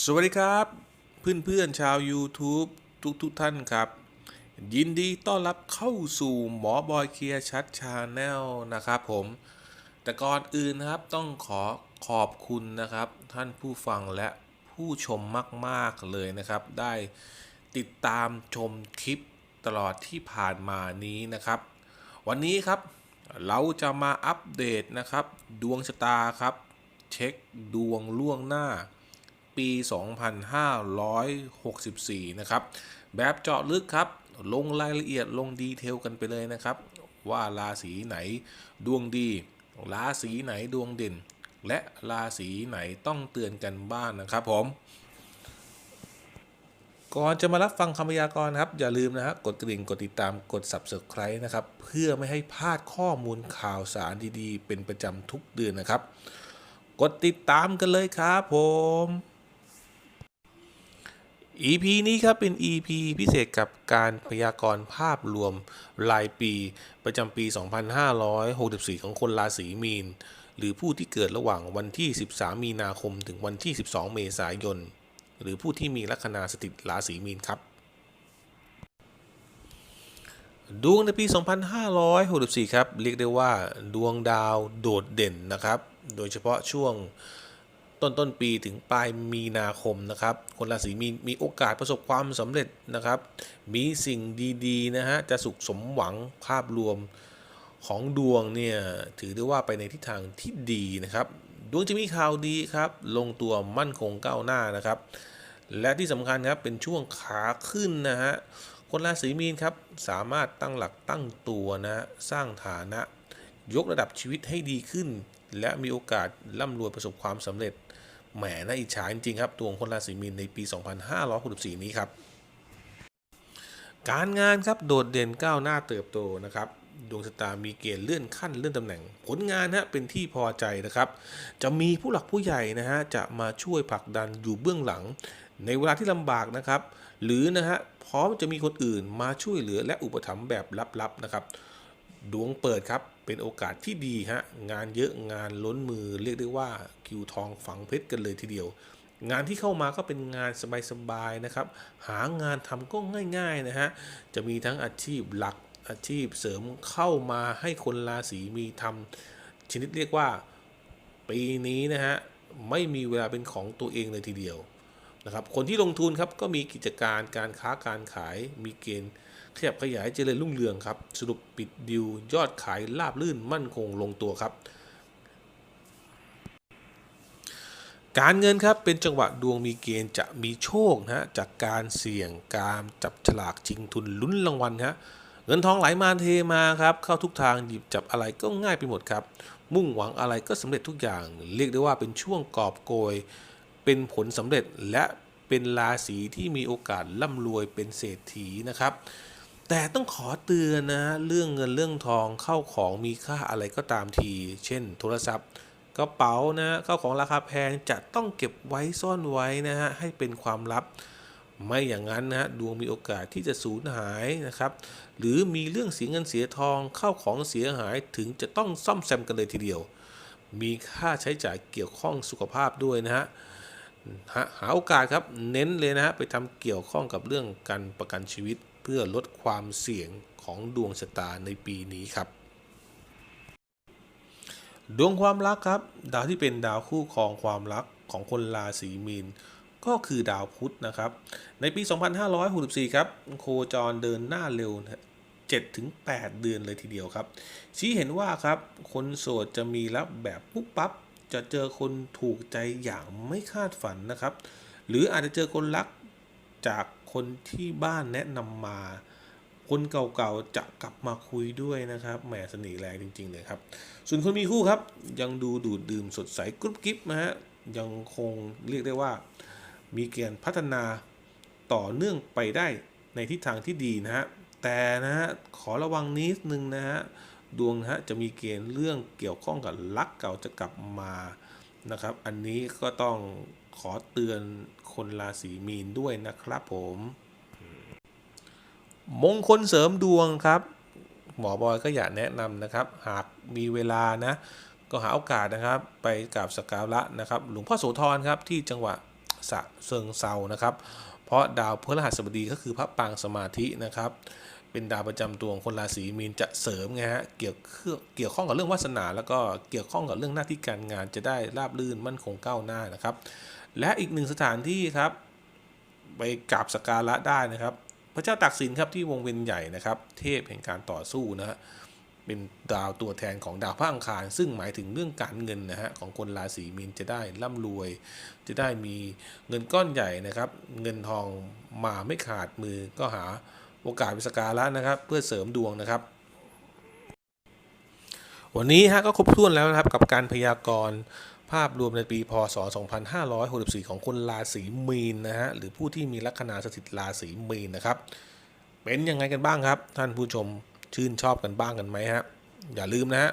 สวัสดีครับ เพื่อนๆชาว YouTube ทุกทุกๆท่านครับ ยินดีต้อนรับเข้าสู่หมอบอยเคลียร์ชัดชาแนลนะครับผม แต่ก่อนอื่นนะครับต้องขอขอบคุณนะครับ ท่านผู้ฟังและผู้ชมมากๆเลยนะครับ ได้ติดตามชมคลิปตลอดที่ผ่านมานี้นะครับ วันนี้ครับเราจะมาอัปเดตนะครับ ดวงชะตาครับ เช็คดวงล่วงหน้า ปี 2564 นะครับแบบเจาะลึกครับ ลงรายละเอียดลงดีเทลกันไปเลยนะครับ ว่าราศีไหนดวงดี ราศีไหนดวงเด่น และราศีไหนต้องเตือนกันบ้างนนะครับผมก่อนจะมารับฟังคำพยากรณ์ครับ อย่าลืมนะฮะกดกระดิ่งกดติดตามกด subscribe นะครับ เพื่อไม่ให้พลาดข้อมูลข่าวสารดีๆ เป็นประจำทุกเดือนนะครับ กดติดตามกันเลยครับผม EP นี้ครับเป็น EP พิเศษกับการพยากรณ์ภาพรวมรายปี ประจำปี 2564 ของคนราศีมีน หรือผู้ที่เกิดระหว่างวันที่ 13 มีนาคมถึงวันที่ 12 เมษายน หรือผู้ที่มีลัคนาสถิตราศีมีนครับ ดวงในปี 2564 ครับ เรียกได้ว่าดวงดาวโดดเด่นนะครับ โดยเฉพาะช่วง ต้นต้นปีถึงปลายมีนาคมนะครับ คนราศีมีนมีโอกาสประสบความสำเร็จนะครับ มีสิ่งดีๆนะฮะจะสุขสมหวังภาพรวมของดวงเนี่ยถือได้ว่าไปในทิศทางที่ดีนะครับ ดวงจะมีข่าวดีครับ ลงตัวมั่นคงก้าวหน้านะครับ และที่สำคัญครับเป็นช่วงขาขึ้นนะฮะคนราศีมีนครับสามารถตั้งหลักตั้งตัวนะฮะสร้างฐานะ ยกระดับชีวิตให้ดีขึ้น และมีโอกาสร่ำรวยประสบความสำเร็จ แหมน่าอิจฉาจริงครับตัวของคนราศีมีนในปี 2564 นี้ครับ การงานครับโดดเด่นก้าวหน้าเติบโตนะครับดวงชะตามีเกณฑ์เลื่อนขั้นเลื่อนตำแหน่ง ผลงานฮะเป็นที่พอใจนะครับ จะมีผู้หลักผู้ใหญ่นะฮะจะมาช่วยผลักดันอยู่เบื้องหลัง ในเวลาที่ลำบากนะครับ หรือนะฮะพร้อมจะมีคนอื่นมาช่วยเหลือและอุปถัมภ์แบบลับๆนะครับ ดวงเปิดครับ เป็นโอกาสที่ดีฮะ งานเยอะงานล้นมือเรียกได้ว่าคิวทองฝังเพชรกันเลยทีเดียว งานที่เข้ามาก็เป็นงานสบายๆนะครับ หางานทำก็ง่ายๆนะฮะ จะมีทั้งอาชีพหลักอาชีพเสริมเข้ามาให้คนราศีมีทำชนิดเรียกว่าปีนี้นะฮะ ไม่มีเวลาเป็นของตัวเองเลยทีเดียวนะครับ คนที่ลงทุนครับก็มีกิจการการค้าการขายมีเกณฑ์ ขยับขยายเจริญรุ่งเรืองครับ สรุปปิดดิวยอดขายราบลื่นมั่นคงลงตัวครับ การเงินครับเป็นจังหวะดวงมีเกณฑ์จะมีโชคนะฮะจากการเสี่ยงการจับฉลากชิงทุนลุ้นรางวัลฮะเงินทองไหลมาเทมาครับเข้าทุกทางหยิบจับอะไรก็ง่ายไปหมดครับ มุ่งหวังอะไรก็สำเร็จทุกอย่าง เรียกได้ว่าเป็นช่วงกอบโกย เป็นผลสำเร็จและเป็นราศีที่มีโอกาสร่ำรวยเป็นเศรษฐีนะครับ แต่ต้องขอเตือนนะเรื่องเงินเรื่องทองเข้าของมีค่าอะไรก็ตามที เช่น โทรศัพท์กระเป๋านะเข้าของราคาแพงจะต้องเก็บไว้ซ่อนไว้นะฮะให้เป็นความลับ ไม่อย่างนั้นนะฮะดวงมีโอกาสที่จะสูญหายนะครับ หรือมีเรื่องเสียเงินเสียทองเข้าของเสียหายถึงจะต้องซ่อมแซมกันเลยทีเดียว มีค่าใช้จ่ายเกี่ยวข้องสุขภาพด้วยนะฮะหาหาโอกาสครับเน้นเลยนะฮะไปทำเกี่ยวข้องกับเรื่องการประกันชีวิต เพื่อลดความเสี่ยงของดวงชะตาในปีนี้ครับ ดวงความรักครับ ดาวที่เป็นดาวคู่ครองความรักของคนราศีมีนก็คือดาวพุธนะครับ ในปี 2564 ครับ โคจรเดินหน้าเร็ว7ถึง8เดือนเลยทีเดียวครับ ชี้เห็นว่าครับ คนโสดจะมีรับแบบปุ๊บปั๊บ จะเจอคนถูกใจอย่างไม่คาดฝันนะครับ หรืออาจจะเจอคนรักจาก คนที่บ้านแนะนำมา คนเก่าๆจะกลับมาคุยด้วยนะครับแหมเสน่ห์แรงจริง ๆ เลยครับ ส่วนคนมีคู่ครับ ยังดูดูดดื่มสดใสกรุ๊บกิ๊บนะฮะยังคงเรียกได้ว่า มีเกณฑ์พัฒนาต่อเนื่องไปได้ในทิศทางที่ดีนะฮะแต่นะฮะขอระวังนิดนึงนะฮะดวงฮะจะมีเกณฑ์เรื่องเกี่ยวข้องกับรักเก่าจะกลับมานะครับ อันนี้ก็ต้อง ขอเตือนคนราศีมีนด้วยนะครับผม มงคลเสริมดวงครับ หมอบอยก็อยากแนะนำนะครับ หากมีเวลานะ ก็หาโอกาสนะครับ ไปกราบสักการะนะครับ หลวงพ่อโสธรครับที่จังหวัดสะเซิงเซานะครับ เพราะดาวพฤหัสบดีก็คือพระปางสมาธินะครับเป็นดาวประจำตัวของคนราศีมีนจะเสริมไงฮะเกี่ยวเกี่ยวข้องกับเรื่องวาสนา แล้วก็เกี่ยวข้องกับเรื่องหน้าที่การงานจะได้ราบรื่นมั่นคงก้าวหน้านะครับ และอีกหนึ่งสถานที่ครับ ไปกราบสกการะได้นะครับ พระเจ้าตากสินครับที่วงเวียนใหญ่นะครับ เทพแห่งการต่อสู้นะฮะเป็นดาวตัวแทนของดาวพระอังคาร ซึ่งหมายถึงเรื่องการเงินนะฮะของคนราศีมีนจะได้ร่ำรวย จะได้มีเงินก้อนใหญ่นะครับ เงินทองมาไม่ขาดมือก็หาโอกาสไปสกการะนะครับ เพื่อเสริมดวงนะครับ วันนี้ฮะก็ครบถ้วนแล้วนะครับกับการพยากรณ์ ภาพรวมในปีพศ 2564 ของคนราศีมีนนะฮะหรือผู้ที่มีลัคนาสถิตราศีมีนนะครับ เป็นยังไงกันบ้างครับ ท่านผู้ชมชื่นชอบกันบ้างกันไหมฮะอย่าลืมนะฮะ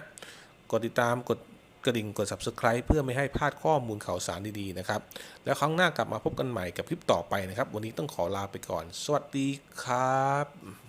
กดติดตามกดกระดิ่งกด subscribe เพื่อไม่ให้พลาดข้อมูลข่าวสารดีๆนะครับ แล้วครั้งหน้ากลับมาพบกันใหม่กับคลิปต่อไปนะครับ วันนี้ต้องขอลาไปก่อน สวัสดีครับ